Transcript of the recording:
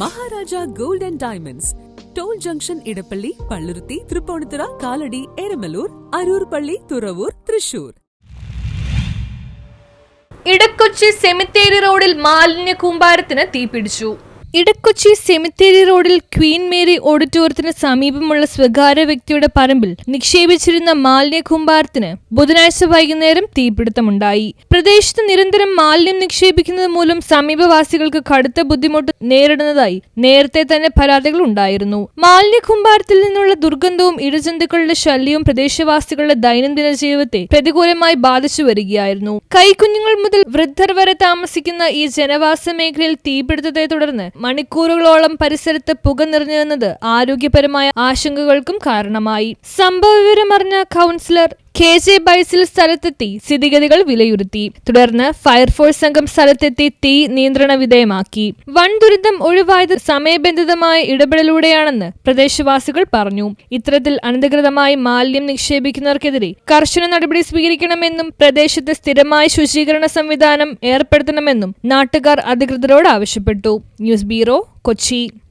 Maharaja gold and diamonds. Toll junction Edappally Palluruthy Tripunithura Kalady Eramalloor Aroor പള്ളി തുറവൂർ തൃശൂർ. ഇടക്കൊച്ചി സെമിത്തേരി റോഡിൽ മാലിന്യ കൂമ്പാരത്തിന് തീപിടിച്ചു. ഇടക്കൊച്ചി സെമിത്തേരി റോഡിൽ ക്വീൻ മേരി ഓഡിറ്റോറിയത്തിന് സമീപമുള്ള സ്വകാര്യ വ്യക്തിയുടെ പറമ്പിൽ നിക്ഷേപിച്ചിരുന്ന മാലിന്യ കൂമ്പാരത്തിന് ബുധനാഴ്ച വൈകുന്നേരം തീപിടുത്തമുണ്ടായി. പ്രദേശത്ത് നിരന്തരം മാലിന്യം നിക്ഷേപിക്കുന്നത് മൂലം സമീപവാസികൾക്ക് കടുത്ത ബുദ്ധിമുട്ട് നേരിടുന്നതായി നേരത്തെ തന്നെ പരാതികൾ ഉണ്ടായിരുന്നു. മാലിന്യ കൂമ്പാരത്തിൽ നിന്നുള്ള ദുർഗന്ധവും ഇഴജന്തുക്കളുടെ ശല്യവും പ്രദേശവാസികളുടെ ദൈനംദിന ജീവിതത്തെ പ്രതികൂലമായി ബാധിച്ചു വരികയായിരുന്നു. കൈക്കുഞ്ഞുങ്ങൾ മുതൽ വൃദ്ധർ വരെ താമസിക്കുന്ന ഈ ജനവാസ മേഖലയിൽ തീപിടുത്തത്തെ തുടർന്ന് മണിക്കൂറുകളോളം പരിസരത്ത് പുക നിറഞ്ഞുവെന്നത് ആരോഗ്യപരമായ ആശങ്കകൾക്കും കാരണമായി. സംഭവവിവരമറിഞ്ഞ കൗൺസിലർ കെ ജെ ബൈസിൽ സ്ഥലത്തെത്തി സ്ഥിതിഗതികൾ വിലയിരുത്തി. തുടർന്ന് ഫയർഫോഴ്സ് സംഘം സ്ഥലത്തെത്തി തീ നിയന്ത്രണ വിധേയമാക്കി. വൻ ദുരിതം ഒഴിവായത് സമയബന്ധിതമായ ഇടപെടലൂടെയാണെന്ന് പ്രദേശവാസികൾ പറഞ്ഞു. ഇത്തരത്തിൽ അനധികൃതമായി മാലിന്യം നിക്ഷേപിക്കുന്നവർക്കെതിരെ കർശന നടപടി സ്വീകരിക്കണമെന്നും പ്രദേശത്ത് സ്ഥിരമായ ശുചീകരണ സംവിധാനം ഏർപ്പെടുത്തണമെന്നും നാട്ടുകാർ അധികൃതരോട് ആവശ്യപ്പെട്ടു. News bureau Kochi.